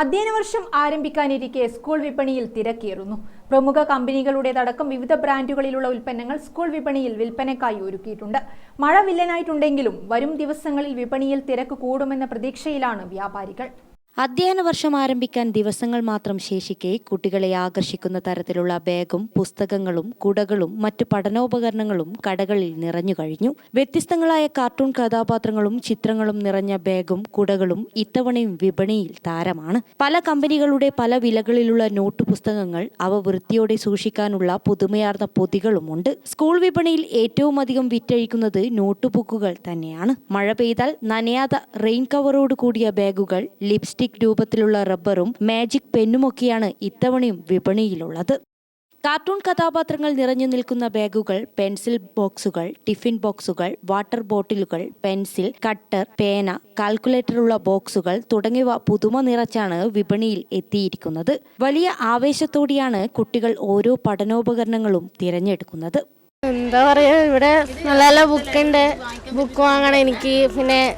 അധ്യയന വർഷം ആരംഭിക്കാനിരിക്കെ സ്കൂൾ വിപണിയിൽ തിരക്കേറുന്നു. പ്രമുഖ കമ്പനികളുടേതടക്കം വിവിധ ബ്രാൻഡുകളിലുള്ള ഉൽപ്പന്നങ്ങൾ സ്കൂൾ വിപണിയിൽ വിൽപ്പനയ്ക്കായി ഒരുക്കിയിട്ടുണ്ട്. മഴ വില്ലനായിട്ടുണ്ടെങ്കിലും വരും ദിവസങ്ങളിൽ വിപണിയിൽ തിരക്ക് കൂടുമെന്ന പ്രതീക്ഷയിലാണ് വ്യാപാരികൾ. അധ്യയന വർഷം ആരംഭിക്കാൻ ദിവസങ്ങൾ മാത്രം ശേഷിക്കെ കുട്ടികളെ ആകർഷിക്കുന്ന തരത്തിലുള്ള ബാഗും പുസ്തകങ്ങളും കുടകളും മറ്റു പഠനോപകരണങ്ങളും കടകളിൽ നിറഞ്ഞു കഴിഞ്ഞു. വ്യത്യസ്തങ്ങളായ കാർട്ടൂൺ കഥാപാത്രങ്ങളും ചിത്രങ്ങളും നിറഞ്ഞ ബാഗും കുടകളും ഇത്തവണയും വിപണിയിൽ താരമാണ്. പല കമ്പനികളുടെ പല വിലകളിലുള്ള നോട്ട് പുസ്തകങ്ങൾ അവ വൃത്തിയോടെ സൂക്ഷിക്കാനുള്ള പുതുമയാർന്ന പൊതികളുമുണ്ട് സ്കൂൾ വിപണിയിൽ ഏറ്റവും അധികം വിറ്റഴിക്കുന്നത് നോട്ട് ബുക്കുകൾ തന്നെയാണ്. മഴ പെയ്താൽ നനയാത റെയിൻ കവറോട് കൂടിയ ബാഗുകൾ ലിപ്സ്റ്റിക് രൂപത്തിലുള്ള റബ്ബറും മാജിക് പെന്നുമൊക്കെയാണ് ഇത്തവണയും വിപണിയിലുള്ളത്. കാർട്ടൂൺ കഥാപാത്രങ്ങൾ നിറഞ്ഞു നിൽക്കുന്ന ബാഗുകൾ പെൻസിൽ ബോക്സുകൾ ടിഫിൻ ബോക്സുകൾ വാട്ടർ ബോട്ടിലുകൾ പെൻസിൽ കട്ടർ പേന കാൽക്കുലേറ്ററുള്ള ബോക്സുകൾ തുടങ്ങിയവ പുതുമ നിറച്ചാണ് വിപണിയിൽ എത്തിയിരിക്കുന്നത്. വലിയ ആവേശത്തോടെയാണ് കുട്ടികൾ ഓരോ പഠനോപകരണങ്ങളും തിരഞ്ഞെടുക്കുന്നത്. എന്താ പറയാ ഇവിടെ നല്ല നല്ല ബുക്കുണ്ട് ബുക്ക് വാങ്ങണം എനിക്ക്. പിന്നെ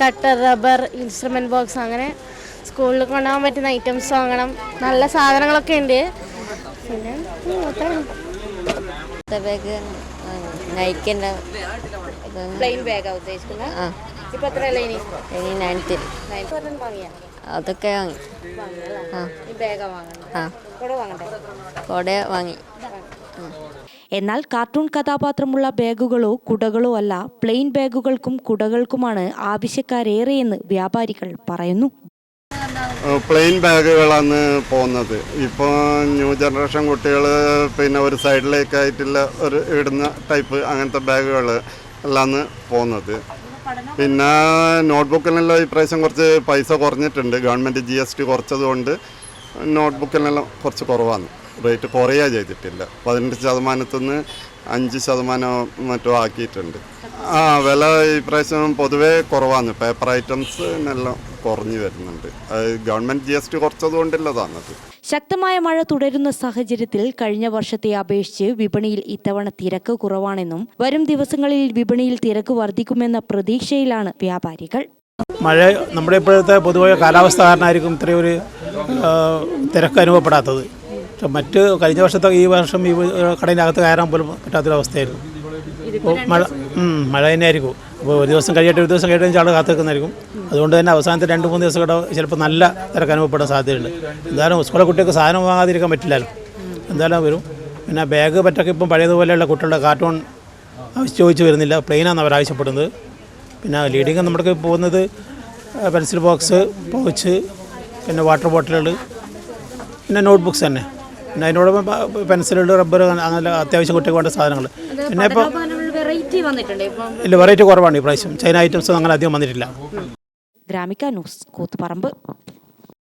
കട്ടർ റബ്ബർ ഇൻസ്ട്രുമെന്റ് ബോക്സ് അങ്ങനെ സ്കൂളിൽ കൊണ്ടുപോകാൻ പറ്റുന്ന ഐറ്റംസ് വാങ്ങണം. നല്ല സാധനങ്ങളൊക്കെ ഉണ്ട്. പിന്നെ ബാഗ് നയിക്കണ്ട പ്ലെയിൻ ബാഗാണ് ഉദ്ദേശിക്കുന്നത്? ആ. ഇപ്പോൾ എത്ര ഇനി നയൻത്തിൽ വാങ്ങിയാ? അതൊക്കെ വാങ്ങി. ആ. ഈ ബാഗാ വാങ്ങുന്നത്. ആ. കൂടെ വാങ്ങണ്ടേ? കൊട വാങ്ങി. എന്നാൽ കാർട്ടൂൺ കഥാപാത്രമുള്ള ബാഗുകളോ കുടകളോ അല്ല പ്ലെയിൻ ബാഗുകൾക്കും കുടകൾക്കുമാണ് ആവശ്യക്കാരേറെയെന്ന് വ്യാപാരികൾ പറയുന്നു. പ്ലെയിൻ ബാഗുകളാണ് പോകുന്നത് ഇപ്പോൾ ന്യൂ ജനറേഷൻ കുട്ടികൾ പിന്നെ ഒരു സൈഡിലേക്കായിട്ടുള്ള ഒരു ഇടുന്ന ടൈപ്പ് അങ്ങനത്തെ ബാഗുകൾ എല്ലാന്ന് പോകുന്നത് പിന്നെ നോട്ട്ബുക്കിനെല്ലാം ഇപ്രാവശ്യം കുറച്ച് പൈസ കുറഞ്ഞിട്ടുണ്ട്. ഗവൺമെന്റ് ജി എസ് ടി കുറച്ചതുകൊണ്ട് നോട്ട്ബുക്കിനെല്ലാം കുറച്ച് കുറവാണ്. റേറ്റ് കുറയുക ചെയ്തിട്ടില്ല. പതിനെട്ട് ശതമാനത്തിൽ നിന്ന് അഞ്ച് ശതമാനം മറ്റോ ആക്കിയിട്ടുണ്ട്. ആ വില ഇപ്രാവശ്യം പൊതുവേ കുറവാണ് പേപ്പർ ഐറ്റംസ് എല്ലാം കുറഞ്ഞു വരുന്നുണ്ട്. അത് ഗവൺമെന്റ് ജി എസ് ടി കുറച്ചതുകൊണ്ടുള്ളതാണത് ശക്തമായ മഴ തുടരുന്ന സാഹചര്യത്തിൽ കഴിഞ്ഞ വർഷത്തെ അപേക്ഷിച്ച് വിപണിയിൽ ഇത്തവണ തിരക്ക് കുറവാണെന്നും വരും ദിവസങ്ങളിൽ വിപണിയിൽ തിരക്ക് വർദ്ധിക്കുമെന്ന പ്രതീക്ഷയിലാണ് വ്യാപാരികൾ. മഴ നമ്മുടെ ഇപ്പോഴത്തെ പൊതുവായ കാലാവസ്ഥ കാരണമായിരിക്കും ഇത്രയൊരു തിരക്ക് അനുഭവപ്പെടാത്തത്. പക്ഷെ മറ്റ് കഴിഞ്ഞ വർഷത്തെ ഈ വർഷം ഈ കടയിനകത്ത് കയറാൻ പോലും പറ്റാത്തൊരവസ്ഥയായിരുന്നു. മഴ മഴ തന്നെയായിരിക്കും. അപ്പോൾ ഒരു ദിവസം കഴിയട്ടെ ഒരു ദിവസം കഴിയട്ടെ ആൾ കാത്തു നിൽക്കുന്നതായിരിക്കും അതുകൊണ്ട് തന്നെ അവസാനത്തെ രണ്ട് മൂന്ന് ദിവസം കൂടെ ചിലപ്പോൾ നല്ല തിരക്ക് അനുഭവപ്പെടാൻ സാധ്യതയുണ്ട്. എന്തായാലും സ്കൂളിലെ കുട്ടികൾക്ക് സാധനം വാങ്ങാതിരിക്കാൻ പറ്റില്ലല്ലോ എന്തായാലും വരും. പിന്നെ ബാഗ് പറ്റൊക്കെ ഇപ്പം പഴയതുപോലെയുള്ള കുട്ടികളുടെ കാർട്ടൂൺ ആവശ്യം ചോദിച്ചു വരുന്നില്ല. പ്ലെയിനാണ് അവർ ആവശ്യപ്പെടുന്നത്. പിന്നെ ലീഡിങ് നമ്മുടെ പോകുന്നത് പെൻസിൽ ബോക്സ് പൗച്ച് പിന്നെ വാട്ടർ ബോട്ടിലുകൾ പിന്നെ നോട്ട് ബുക്സ് തന്നെ. പിന്നെ അതിനോടൊപ്പം പെൻസിലുകൾ റബ്ബർ അങ്ങനെ അത്യാവശ്യം കുട്ടികൾ വേണ്ട സാധനങ്ങൾ പിന്നെ ഇപ്പോൾ ഇല്ല വെറൈറ്റി കുറവാണ് ഈ പ്രാവശ്യം. ചൈന ഐറ്റംസ് അങ്ങനെ അധികം വന്നിട്ടില്ല. ഗ്രാമിക ന്യൂസ് കൂത്തുപറമ്പ്